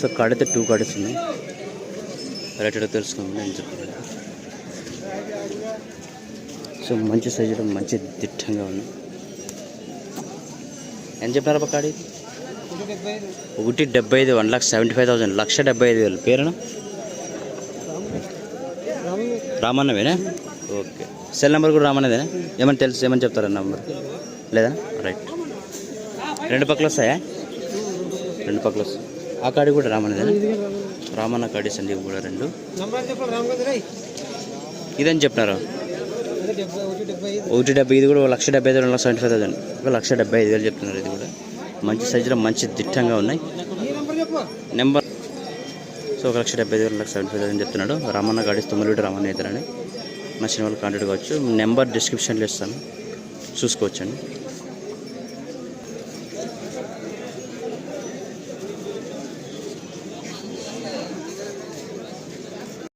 So card అయితే two cards ఉన్నాయి. Rate అయితే తెలుసుకుందాం నేను సో మంచి సైజులో మంచి దిట్టంగా ఉంది. ఎంత చెప్పినారా ఇది ఒకటి డెబ్బై ఐదు one lakh seventy five thousand లక్ష డెబ్బై ఐదు వేలు. పేరునా? రామన్నవేనా? ఓకే. సెల్ నెంబర్ కూడా రామన్నదేనా? ఏమని తెలుసు ఏమని చెప్తారా నెంబర్? లేదా? రైట్. రెండు పక్కలు వస్తాయా? రెండు పక్కలు వస్తాయి. ఆ కాడి కూడా రామన్నదేనా? రామన్న కాడీస్ అండి ఇవి కూడా రెండు. ఇదని చెప్పినారు. ఒకటి డెబ్బై ఇది కూడా లక్ష డెబ్బై ఐదు రెండు లక్ష సెవెంటీ ఫైవ్ థౌసండ్. ఒక లక్ష డెబ్బై ఐదు వేలు చెప్తున్నారు ఇది కూడా. మంచి సైజులో మంచి దిట్టంగా ఉన్నాయి. నెంబర్. సో ఒక లక్ష డెబ్బై ఐదు వేలు లక్ష సెవెంటీ ఫైవ్ థౌసండ్ చెప్తున్నాడు. రామన్న గాడి తొమ్మిది రామన్న ఇద్దరని నచ్చిన వాళ్ళు కాంటాక్ట్ కావచ్చు. నెంబర్ డిస్క్రిప్షన్లో ఇస్తాను. చూసుకోవచ్చండి.